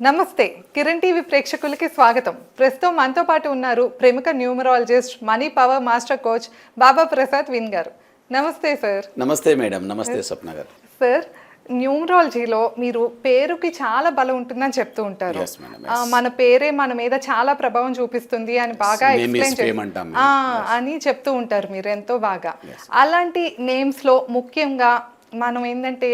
నమస్తే. కిరణ్ టీవీ ప్రేక్షకులకి స్వాగతం. ప్రస్తుతం మనతో పాటు ఉన్నారు ప్రముఖ numerologist money power master coach Baba Prasad win గారు. నమస్తే సార్. నమస్తే మేడం. నమస్తే స్వప్న గారు. సార్ న్యూమరాలజీలో మీరు పేరుకి చాలా బలం ఉంటుందని చెప్తూ ఉంటారు. మన పేరే మన మీద చాలా ప్రభావం చూపిస్తుంది అని బాగా ఎక్స్ప్లెయిన్ అని చెప్తూ ఉంటారు మీరు ఎంతో బాగా. అలాంటి నేమ్స్లో ముఖ్యంగా మనం ఏంటంటే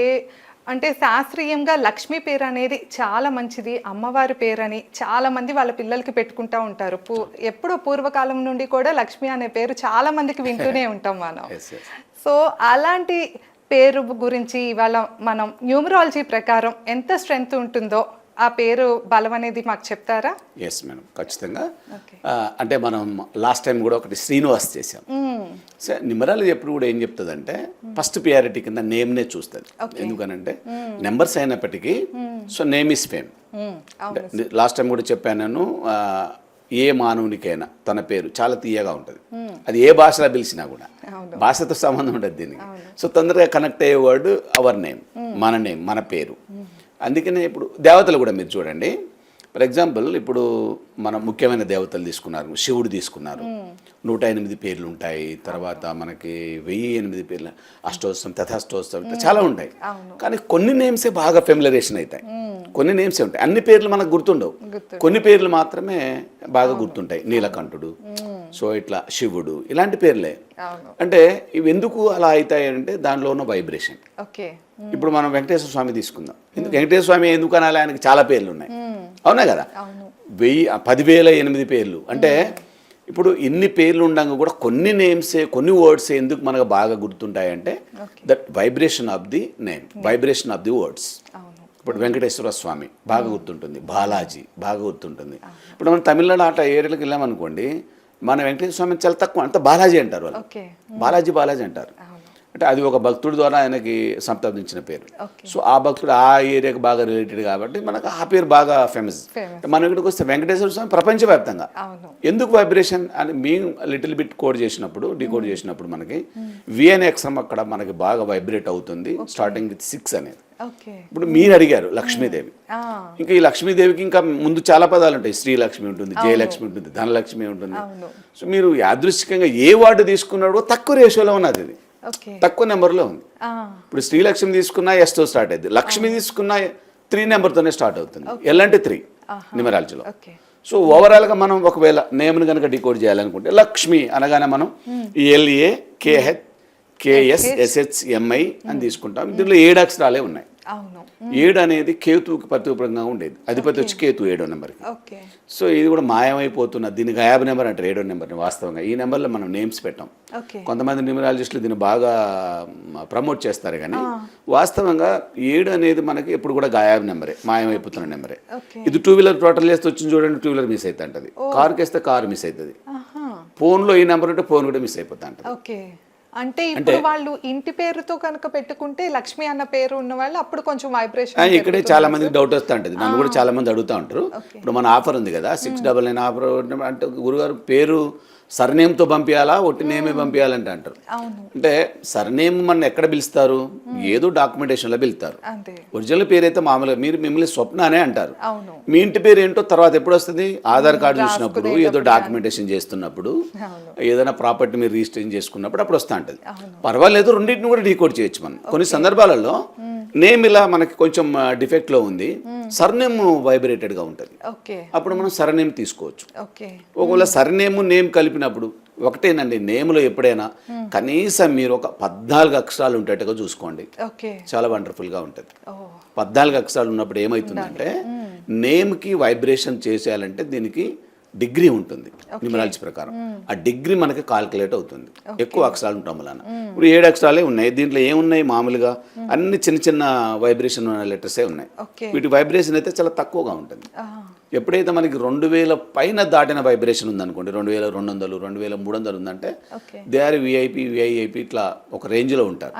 అంటే శాస్త్రీయంగా లక్ష్మీ పేరు అనేది చాలా మంచిది అమ్మవారి పేరు అని చాలా మంది వాళ్ళ పిల్లలకి పెట్టుకుంటా ఉంటారు పూ ఎప్పుడో పూర్వకాలం నుండి కూడా లక్ష్మి అనే పేరు చాలా మందికి వింటూనే ఉంటాం మనం. సో అలాంటి పేరు గురించి ఇవాళ మనం న్యూమరాలజీ ప్రకారం ఎంత స్ట్రెంగ్త్ ఉంటుందో ఆ పేరు బలం అనేది మాకు చెప్తారా? ఎస్ మేడం ఖచ్చితంగా. అంటే మనం లాస్ట్ టైం కూడా ఒకటి శ్రీనివాస్ చేసాం సో నిమరాలు ఎప్పుడు కూడా ఏం చెప్తుందంటే ఫస్ట్ పియారిటీ కింద నేమ్నే చూస్తుంది. ఎందుకనంటే నెంబర్స్ అయినప్పటికీ so name is fame last time కూడా చెప్పాను నేను ఏ మానవునికైనా తన పేరు చాలా తీయగా ఉంటుంది. అది ఏ భాషలో పిలిచినా కూడా. భాషతో సంబంధం ఉండదు దీనికి. సో తొందరగా కనెక్ట్ అయ్యే వర్డ్ అవర్ నేమ్ మన నేమ్ మన పేరు. అందుకనే ఇప్పుడు దేవతలు కూడా మీరు చూడండి. ఫర్ ఎగ్జాంపుల్ ఇప్పుడు మనం ముఖ్యమైన దేవతలు తీసుకున్నారు శివుడు తీసుకున్నారు. నూట ఎనిమిది పేర్లు ఉంటాయి. తర్వాత మనకి వెయ్యి ఎనిమిది పేర్లు అష్టోత్సవం తథాష్టోత్సవం ఇట్లా చాలా ఉంటాయి. కానీ కొన్ని నేమ్సే బాగా ఫెమిలరేషన్ అవుతాయి. కొన్ని నేమ్సే ఉంటాయి. అన్ని పేర్లు మనకు గుర్తుండవు. గుర్తు కొన్ని పేర్లు మాత్రమే బాగా గుర్తుంటాయి. నీలకంఠుడు సో ఇట్లా శివుడు ఇలాంటి పేర్లే. అంటే ఇవి ఎందుకు అలా అవుతాయి అంటే దానిలో ఉన్న వైబ్రేషన్ ఓకే. ఇప్పుడు మనం వెంకటేశ్వర స్వామి తీసుకుందాం. ఎందుకు వెంకటేశ్వర స్వామి ఎందుకు అనాలి? ఆయనకి చాలా పేర్లు ఉన్నాయి. అవునా కదా? వెయ్యి పదివేల ఎనిమిది పేర్లు. అంటే ఇప్పుడు ఇన్ని పేర్లు ఉండగా కూడా కొన్ని నేమ్సే కొన్ని వర్డ్స్ ఎందుకు మనకు బాగా గుర్తుంటాయంటే that vibration of the name vibration of the words ఇప్పుడు వెంకటేశ్వర స్వామి బాగా గుర్తుంటుంది. బాలాజీ బాగా గుర్తుంటుంది. ఇప్పుడు మనం తమిళనాడు అట్లా ఏరియాలకు వెళ్ళామనుకోండి మన వెంకటేశ్వర స్వామి చాలా తక్కువ అంత బాలాజీ అంటారు వాళ్ళు. బాలాజీ బాలాజీ అంటారు. అంటే అది ఒక భక్తుడి ద్వారా ఆయనకి సంప్రదించిన పేరు. సో ఆ భక్తుడు ఆ ఏరియాకి బాగా రిలేటెడ్ కాబట్టి మనకు ఆ పేరు బాగా ఫేమస్. మనం ఇక్కడికి వస్తే వెంకటేశ్వర స్వామి ప్రపంచవ్యాప్తంగా. ఎందుకు వైబ్రేషన్ అని మేము లిటిల్ బిట్ కోడ్ చేసినప్పుడు డీకోడ్ చేసినప్పుడు మనకి వి అనే అక్షరం అక్కడ మనకి బాగా వైబ్రేట్ అవుతుంది స్టార్టింగ్ విత్ సిక్స్ అనేది. ఇప్పుడు మీరు అడిగారు లక్ష్మీదేవి. ఆ, ఇంకా ఈ లక్ష్మీదేవికి ఇంకా ముందు చాలా పదాలు ఉంటాయి. శ్రీలక్ష్మి ఉంటుంది జయలక్ష్మి ఉంటుంది ధనలక్ష్మి ఉంటుంది. సో మీరు యాదృశ్చికంగా ఏ వార్డు తీసుకున్నాడో తక్కువ రేషియోలో ఉన్నది ఇది తక్కువ నెంబర్లో ఉంది. ఇప్పుడు శ్రీలక్ష్మి తీసుకున్నా ఎస్తో స్టార్ట్ అయింది. లక్ష్మి తీసుకున్నా త్రీ నెంబర్తోనే స్టార్ట్ అవుతుంది. ఎల్ అంటే త్రీ నిమరాలజీలో సో ఓవరాల్గా మనం ఒకవేళ నేమ్ని కనుక డికోడ్ చేయాలనుకుంటే లక్ష్మి అనగానే మనం L A K H K S S H M I అని తీసుకుంటాం. దీంట్లో ఏడు అక్షరాలే ఉన్నాయి. ఏడు అనేది కేతువుకి ప్రతిరూపంగా ఉండేది. అధిపతి వచ్చి కేతు ఏడో నెంబర్కి. సో ఇది కూడా మాయమైపోతున్నది దీనికి గాయాబ్ నెంబర్ అంటారు ఏడో నెంబర్ని వాస్తవంగా. ఈ నెంబర్లో మనం నేమ్స్ పెట్టాం. కొంతమంది న్యూమరాలజిస్టులు దీన్ని బాగా ప్రమోట్ చేస్తారు కానీ వాస్తవంగా ఏడు అనేది మనకి ఎప్పుడు కూడా గాయాబ్ నెంబరే మాయమైపోతున్న నెంబరే. ఇది టూ వీలర్ టోటల్ చేస్తే వచ్చింది చూడండి టూ వీలర్ మిస్ అవుతా ఉంటుంది కారుకి వేస్తే కారు మిస్ అవుతుంది ఫోన్లో ఈ నెంబర్ ఉంటే ఫోన్ కూడా మిస్ అయిపోతా ఉంటుంది అంటే ఇప్పుడు వాళ్ళు ఇంటి పేరుతో కనుక పెట్టుకుంటే లక్ష్మి అన్న పేరు ఉన్న వాళ్ళు అప్పుడు కొంచెం వైబ్రేషన్ ఇక్కడే చాలా మందికి డౌట్ వస్తూ ఉంటుంది. నన్ను కూడా చాలా మంది అడుగుతూ ఉంటారు. ఇప్పుడు మన ఆఫర్ ఉంది కదా సిక్స్ డబల్ నైన్ ఆఫర్ అంటే గురుగారు పేరు సర్నేమ్తో పంపించాలా ఒట్టి నేమే పంపించాలంటే అంటారు. అంటే సర్నేమ్ మన ఎక్కడ పిలుస్తారు? ఏదో డాక్యుమెంటేషన్లో పిలుస్తారు అంతే. ఒరిజినల్ పేరు అయితే మామూలుగా మీరు మిమ్మల్ని స్వప్న అనే అంటారు మీ ఇంటి పేరు ఏంటో తర్వాత ఎప్పుడు వస్తుంది ఆధార్ కార్డు చూసినప్పుడు ఏదో డాక్యుమెంటేషన్ చేస్తున్నప్పుడు ఏదైనా ప్రాపర్టీ మీరు రిజిస్ట్రేషన్ చేసుకున్నప్పుడు అప్పుడు వస్తూ ఉంటుంది పర్వాలేదు రెండింటిని కూడా డీకోడ్ చేయొచ్చు మనం. కొన్ని సందర్భాలలో నేమ్ ఇలా మనకి కొంచెం డిఫెక్ట్లో ఉంది. సర్నేమ్ వైబ్రేటెడ్గా ఉంటుంది. అప్పుడు మనం సర్నేమ్ తీసుకోవచ్చు. ఒకవేళ సర్నేమ్ నేమ్ కలిపినప్పుడు ఒకటేనండి నేమ్లో ఎప్పుడైనా కనీసం మీరు ఒక పద్నాలుగు అక్షరాలు ఉండేట్టుగా చూసుకోండి. చాలా వండర్ఫుల్గా ఉంటుంది. పద్నాలుగు అక్షరాలు ఉన్నప్పుడు ఏమవుతుందంటే నేమ్కి వైబ్రేషన్ చేసేయాలంటే దీనికి డిగ్రీ ఉంటుంది న్యూమరాలజీ ప్రకారం. ఆ డిగ్రీ మనకి కాల్కులేట్ అవుతుంది. ఎక్కువ అక్షరాలు ఉంటాం వలన. ఇప్పుడు ఏడు అక్షరాలే ఉన్నాయి. దీంట్లో ఏమున్నాయి మామూలుగా? అన్ని చిన్న చిన్న వైబ్రేషన్ ఉన్న లెటర్సే ఉన్నాయి. వీటి వైబ్రేషన్ అయితే చాలా తక్కువగా ఉంటుంది. ఎప్పుడైతే మనకి రెండు వేల పైన దాటిన వైబ్రేషన్ ఉందనుకోండి రెండు వేల రెండు వందలు రెండు వేల మూడు వందలు ఉందంటే దే ఆర్ విఐపి విఐఐపి ఇట్లా ఒక రేంజ్లో ఉంటారు.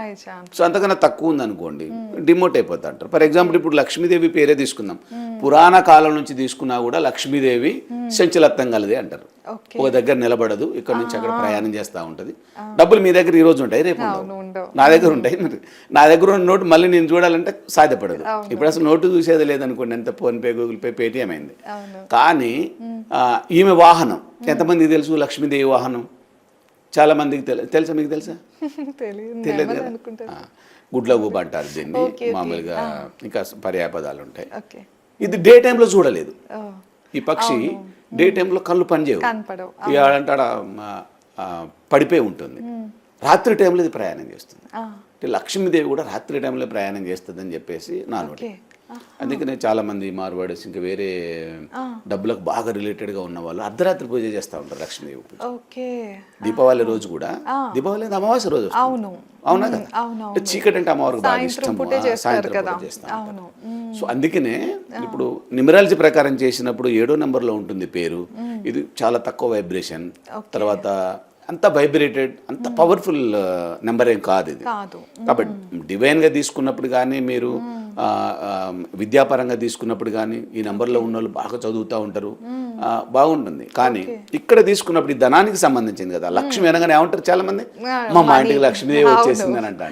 సో అంతకన్నా తక్కువ ఉందనుకోండి డిమోట్ అయిపోతా అంటారు. ఫర్ ఎగ్జాంపుల్ ఇప్పుడు లక్ష్మీదేవి పేరే తీసుకుందాం. పురాణ కాలం నుంచి తీసుకున్నా కూడా లక్ష్మీదేవి సంచలత్తం కలది అంటారు. ఒక దగ్గర నిలబడదు ఇక్కడ నుంచి అక్కడ ప్రయాణం చేస్తూ ఉంటుంది. డబ్బులు మీ దగ్గర ఈ రోజు ఉంటాయి రేపు నా దగ్గర ఉంటాయి మరి నా దగ్గర ఉన్న నోటు మళ్ళీ నేను చూడాలంటే సాధ్యపడదు. ఇప్పుడు అసలు నోటు చూసేది లేదనుకోండి ఎంత ఫోన్పే గూగుల్ పే పేటిఎం అయింది. కానీ ఈమె వాహనం. ఎంతమందికి తెలుసు? లక్ష్మీదేవి వాహనం? చాలా మందికి తెలు తెలుసా మీకు తెలుసా? తెలియదు కదా? అనుకుంటాను ఆ, గుడ్ల గూబ అంటారు దీన్ని. మామూలుగా ఇంకా పర్యాపదాలు ఉంటాయి. ఓకే. ఇది డే టైంలో చూడలేదు. ఈ పక్షి డే టైంలో కళ్ళు పనిచేయవు. ఆడంటాడ పడిపోయి ఉంటుంది. రాత్రి టైంలో ఇది ప్రయాణం చేస్తుంది. అంటే లక్ష్మీదేవి కూడా రాత్రి టైంలో ప్రయాణం చేస్తుందని చెప్పేసి నా నోటి. అందుకనే చాలా మంది మార్వాడీస్ ఇంకా వేరే డబ్బులకు బాగా రిలేటెడ్గా ఉన్న వాళ్ళు అర్ధరాత్రి పూజ చేస్తూ ఉంటారు లక్ష్మీదేవి పూజ. ఓకే. దీపావళి రోజు కూడా దీపావళి అమావాస్య రోజు. అవును. అవునా? కదా అంటే చీకటి అంటే అమ్మవారికి బాగా ఇష్టం. సాయంత్రం చేస్తాం సో అందుకనే ఇప్పుడు న్యూమరాలజీ ప్రకారం చేసినప్పుడు ఏడో నెంబర్లో ఉంటుంది పేరు. ఇది చాలా తక్కువ వైబ్రేషన్. తర్వాత అంత వైబ్రేటెడ్ అంత పవర్ఫుల్ నెంబర్ ఏం కాదు ఇది. కాబట్టి డివైన్గా తీసుకున్నప్పుడు కానీ మీరు విద్యాపరంగా తీసుకున్నప్పుడు కానీ ఈ నెంబర్లో ఉన్న వాళ్ళు బాగా చదువుతూ ఉంటారు. బాగుంటుంది. కానీ ఇక్కడ తీసుకున్నప్పుడు ఈ ధనానికి సంబంధించింది కదా లక్ష్మి అనగానే ఏమంటారు చాలా మంది మా మా ఇంటికి లక్ష్మీదేవి వచ్చేసింది అని అంట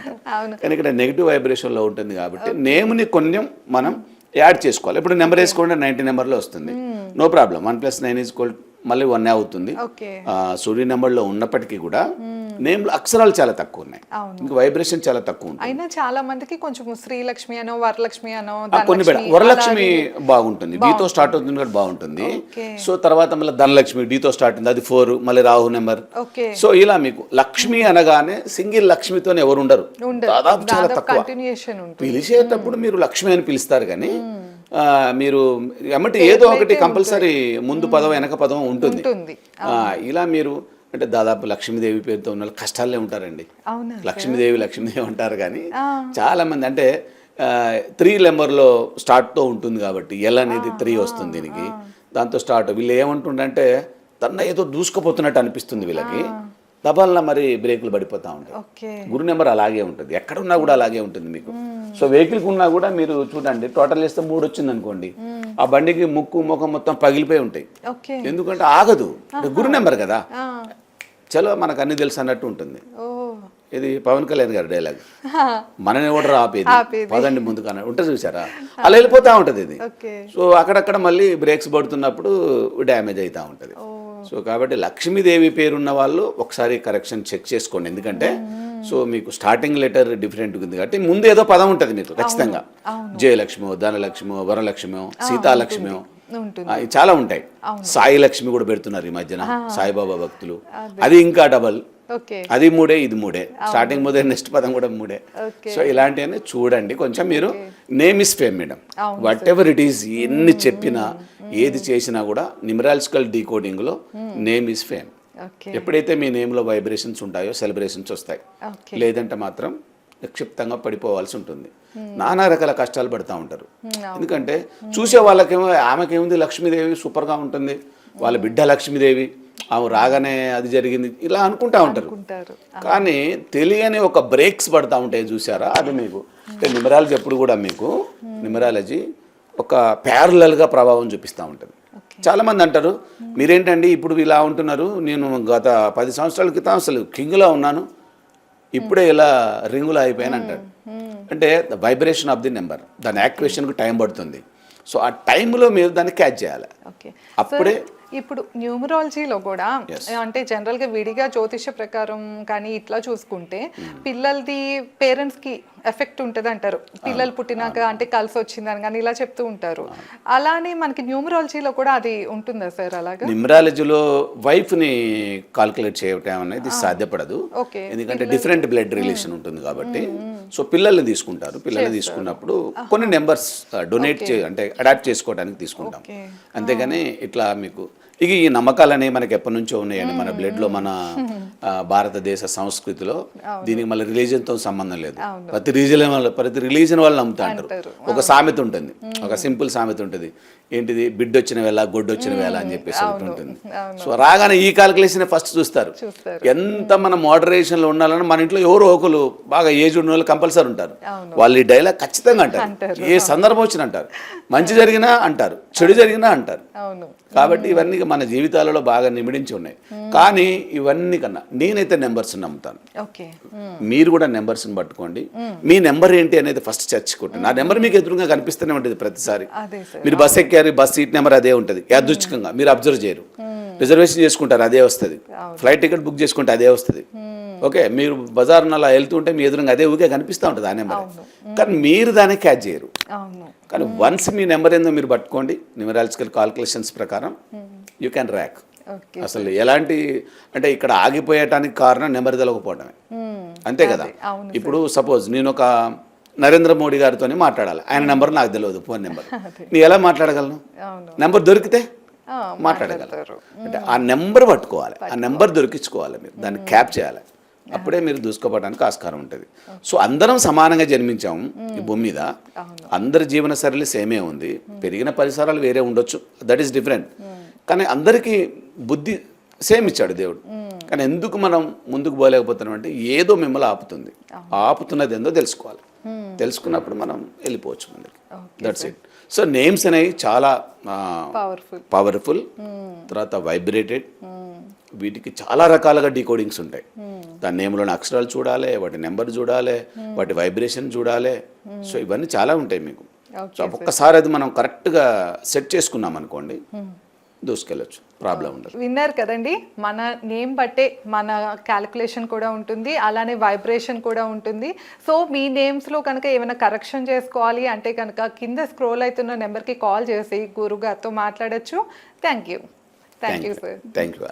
కానీ ఇక్కడ నెగిటివ్ వైబ్రేషన్లో ఉంటుంది కాబట్టి నేమ్ని కొంచెం మనం యాడ్ చేసుకోవాలి. ఇప్పుడు నెంబర్ వేసుకోండి నైన్టీ నెంబర్లో వస్తుంది. No problem. One plus nine is మళ్ళీ వన్ అవుతుంది. సూర్య నెంబర్లో ఉన్నప్పటికీ కూడా నేమ్లు అక్షరాలు చాలా తక్కువ ఉన్నాయి. ఇంకా వైబ్రేషన్ చాలా తక్కువ అయినా చాలా మందికి కొంచెం శ్రీలక్ష్మి అనో వరలక్ష్మి అనో కొన్ని వరలక్ష్మి బాగుంటుంది. బీతో స్టార్ట్ అవుతుంది కూడా బాగుంటుంది. సో తర్వాత మళ్ళీ ధనలక్ష్మి డీతో స్టార్ట్ అవుతుంది. అది ఫోర్ మళ్ళీ రాహు నెంబర్. సో ఇలా మీకు లక్ష్మి అనగానే సింగిల్ లక్ష్మితో ఎవరు ఉండరు. దాదాపు చాలా తక్కువ. పిలిచేటప్పుడు మీరు లక్ష్మి అని పిలుస్తారు కానీ మీరు ఎమ్మటి ఏదో ఒకటి కంపల్సరీ ముందు పదం వెనక పదం ఉంటుంది. ఇలా మీరు అంటే దాదాపు లక్ష్మీదేవి పేరుతో ఉన్న వాళ్ళు కష్టాలే ఉంటారండి. లక్ష్మీదేవి లక్ష్మీదేవి అంటారు కానీ చాలా మంది అంటే త్రీ నెంబర్లో స్టార్ట్తో ఉంటుంది కాబట్టి ఎల్ అనేది త్రీ వస్తుంది దీనికి. దాంతో స్టార్ట్. వీళ్ళు ఏమంటుండంటే తన ఏదో దూసుకుపోతున్నట్టు అనిపిస్తుంది వీళ్ళకి. దబాలన మరి బ్రేకులు పడిపోతూ ఉంటాయి. గురు నెంబర్ అలాగే ఉంటుంది. ఎక్కడ ఉన్నా కూడా అలాగే ఉంటుంది మీకు. సో వెహికల్కి ఉన్నా కూడా మీరు చూడండి టోటల్ చేస్తే మూడు వచ్చింది అనుకోండి ఆ బండికి ముక్కు ముఖం మొత్తం పగిలిపోయి ఉంటాయి. ఎందుకంటే ఆగదు. గురు నెంబర్ కదా. చలో మనకు అన్ని తెలుసు అన్నట్టు ఉంటుంది. ఇది పవన్ కళ్యాణ్ గారి డైలాగ్ మనని కూడా ఆపేది. పదండి ముందుకు అన్న. ఉంటుంది చూసారా? అలా వెళ్ళిపోతూ ఉంటుంది ఇది. సో అక్కడక్కడ మళ్ళీ బ్రేక్స్ పడుతున్నప్పుడు డ్యామేజ్ అవుతూ ఉంటుంది. సో కాబట్టి లక్ష్మీదేవి పేరున్న వాళ్ళు ఒకసారి కరెక్షన్ చెక్ చేసుకోండి. ఎందుకంటే సో మీకు స్టార్టింగ్ లెటర్ డిఫరెంట్ ఉంది కాబట్టి ముందు ఏదో పదం ఉంటుంది మీకు ఖచ్చితంగా. జయలక్ష్మి ధనలక్ష్మి వరలక్ష్మి సీతాలక్ష్మి చాలా ఉంటాయి. సాయి లక్ష్మి కూడా పెడుతున్నారు ఈ మధ్యన సాయిబాబా భక్తులు. అది. ఇంకా డబల్ అది మూడే ఇది మూడే. స్టార్టింగ్ మూడే నెక్స్ట్ పదం కూడా మూడే. సో ఇలాంటివన్నీ చూడండి. కొంచెం మీరు name is fame madam whatever it is ఎన్ని చెప్పినా ఏది చేసినా కూడా న్యూమరాలజికల్ డీకోడింగ్లో నేమ్ ఇస్ ఫేమ్ ఎప్పుడైతే మీ నేమ్లో వైబ్రేషన్స్ ఉంటాయో సెలబ్రేషన్స్ వస్తాయి. లేదంటే మాత్రం నిక్షిప్తంగా పడిపోవాల్సి ఉంటుంది. నానా రకాల కష్టాలు పడుతూ ఉంటారు. ఎందుకంటే చూసే వాళ్ళకేమో ఆమెకేముంది లక్ష్మీదేవి సూపర్గా ఉంటుంది. వాళ్ళ బిడ్డ లక్ష్మీదేవి ఆమె రాగానే అది జరిగింది ఇలా అనుకుంటా ఉంటారు. కానీ తెలియని ఒక బ్రేక్స్ పడతా ఉంటాయి చూసారా? అది మీకు. అంటే న్యూమరాలజీ ఎప్పుడు కూడా మీకు న్యూమరాలజీ ఒక ప్యారలల్గా ప్రభావం చూపిస్తూ ఉంటుంది. చాలా మంది అంటారు మీరేంటండి ఇప్పుడు ఇలా ఉంటున్నారు? నేను గత పది సంవత్సరాల క్రితం అసలు కింగ్లో ఉన్నాను. ఇప్పుడే ఇలా రింగులో అయిపోయాను అంటాడు అంటే the vibration of the number దాని యాక్టివేషన్కి టైం పడుతుంది. సో ఆ టైంలో మీరు దాన్ని క్యాచ్ చేయాలి. ఓకే. అప్పుడే ఇప్పుడు న్యూమరాలజీలో కూడా అంటే జనరల్గా విడిగా జ్యోతిష ప్రకారం కానీ ఇట్లా చూసుకుంటే పిల్లలది పేరెంట్స్కి ఎఫెక్ట్ ఉంటుంది అంటారు. పిల్లలు పుట్టినాక అంటే కలిసి వచ్చిందని కానీ ఇలా చెప్తూ ఉంటారు. అలానే మనకి న్యూమరాలజీలో కూడా అది ఉంటుందా సార్ అలాగా? న్యూమరాలజీలో వైఫ్ని కాల్కులేట్ చేయటం అనేది సాధ్యపడదు. ఎందుకంటే డిఫరెంట్ బ్లడ్ రిలేషన్ ఉంటుంది కాబట్టి. సో పిల్లల్ని తీసుకుంటారు. పిల్లల్ని తీసుకున్నప్పుడు కొన్ని నెంబర్స్ డొనేట్ చే అంటే అడాప్ట్ చేసుకోవడానికి తీసుకుంటాం. అంతేగాని ఇట్లా మీకు ఇక ఈ నమ్మకాలనే మనకి ఎప్పటి నుంచో ఉన్నాయండి. మన బ్లడ్లో మన భారతదేశ సంస్కృతిలో దీనికి మళ్ళీ రిలీజన్తో సంబంధం లేదు. ప్రతి రిలీజన్ వల్ల ప్రతి రిలీజన్ వాళ్ళు నమ్ముతా అంటారు ఒక సామెత ఉంటుంది. ఒక సింపుల్ సామెత ఉంటుంది. ఏంటిది? బిడ్డ వచ్చిన వేళ గొడ్డు వచ్చిన వేళ అని చెప్పేసి ఒకటి ఉంటుంది. సో రాగానే ఈ కాలిక్యులేషన్ ఫస్ట్ చూస్తారు. ఎంత మన మోడరేషన్లో ఉండాలని మన ఇంట్లో ఎవరో ఒకరు బాగా ఏజ్ ఉన్న వాళ్ళు కంపల్సరీ ఉంటారు. వాళ్ళు ఈ డైలాగ్ ఖచ్చితంగా అంటారు. ఏ సందర్భం వచ్చిన అంటారు. మంచి జరిగినా అంటారు. చెడు జరిగినా అంటారు. కాబట్టి ఇవన్నీ మన జీవితాలలో బాగా నిమిడించి ఉన్నాయి. కానీ ఇవన్నీ కన్నా నేనైతే నెంబర్స్ నమ్ముతాను. ఓకే. మీరు కూడా నెంబర్స్ని పట్టుకోండి. మీ. నెంబర్ ఏంటి అనేది ఫస్ట్ చర్చ్ కొట్టండి. ఆ నెంబర్ మీకు ఎదురుగా కనిపిస్తూనే ఉంటుంది ప్రతిసారి. మీరు బస్ ఎక్కారు బస్ సీట్ నెంబర్ అదే ఉంటుంది. యాదృచ్ఛికంగా మీరు అబ్జర్వ్ చేయరు. రిజర్వేషన్ చేసుకుంటారు అదే వస్తుంది. ఫ్లైట్ టికెట్ బుక్ చేసుకుంటే అదే వస్తుంది. ఓకే మీరు బజార్ అలా వెళ్తుంటే మీ ఎదురుగా అదే ఊకే కనిపిస్తూ ఉంటుంది ఆ నెంబర్. కానీ మీరు దాన్ని క్యాచ్ చేయరు. కానీ వన్స్ మీ నెంబర్ ఏందో మీరు పట్టుకోండి. న్యూమరాలజికల్ కాల్కులేషన్స్ ప్రకారం. యూ క్యాన్ ర్యాక్ అసలు ఎలాంటి అంటే ఇక్కడ ఆగిపోయటానికి కారణం నెంబర్ తెలవకపోవడమే. అంతే కదా? ఇప్పుడు సపోజ్ నేను ఒక నరేంద్ర మోడీ గారితో మాట్లాడాలి. ఆయన నెంబర్ నాకు తెలియదు ఫోన్ నెంబర్. నేను ఎలా మాట్లాడగలను? నెంబర్ దొరికితే మాట్లాడగలరు అంటే ఆ నెంబర్ పట్టుకోవాలి. ఆ నెంబర్ దొరికించుకోవాలి మీరు. దాన్ని క్యాప్ చేయాలి. అప్పుడే మీరు దూసుకోవడానికి ఆస్కారం ఉంటుంది. సో అందరం సమానంగా జన్మించాము ఈ భూమి మీద. అందరి జీవన శైలి సేమే ఉంది. పెరిగిన పరిసరాలు వేరే ఉండొచ్చు. దట్ ఈస్ డిఫరెంట్ కానీ అందరికీ బుద్ధి సేమ్ ఇచ్చాడు దేవుడు. కానీ ఎందుకు మనం ముందుకు పోలేకపోతున్నాం అంటే ఏదో మిమ్మల్ని ఆపుతుంది. ఆపుతున్నది ఏందో తెలుసుకోవాలి. తెలుసుకున్నప్పుడు మనం వెళ్ళిపోవచ్చు ముందుకు. దట్స్ ఇట్ సో నేమ్స్ అనేవి చాలా పవర్ఫుల్ తర్వాత వైబ్రేటెడ్ వీటికి చాలా రకాలుగా డీకోడింగ్స్ ఉంటాయి. దాని నేమ్లోని అక్షరాలు చూడాలి వాటి నెంబర్ చూడాలి వాటి వైబ్రేషన్ చూడాలి. సో ఇవన్నీ చాలా ఉంటాయి మీకు. ఒక్కసారి అది మనం కరెక్ట్గా సెట్ చేసుకున్నాం అనుకోండి దూసుకెళ్ళొచ్చు. ప్రాబ్లం ఉండదు. విన్నారు కదండి మన నేమ్ బట్టే మన క్యాలిక్యులేషన్ కూడా ఉంటుంది అలానే వైబ్రేషన్ కూడా ఉంటుంది. సో మీ నేమ్స్లో కనుక ఏమైనా కరెక్షన్ చేసుకోవాలి అంటే కనుక కింద స్క్రోల్ అవుతున్న నెంబర్కి కాల్ చేసి గురుగారితో మాట్లాడొచ్చు. Thank you thank you sir thank you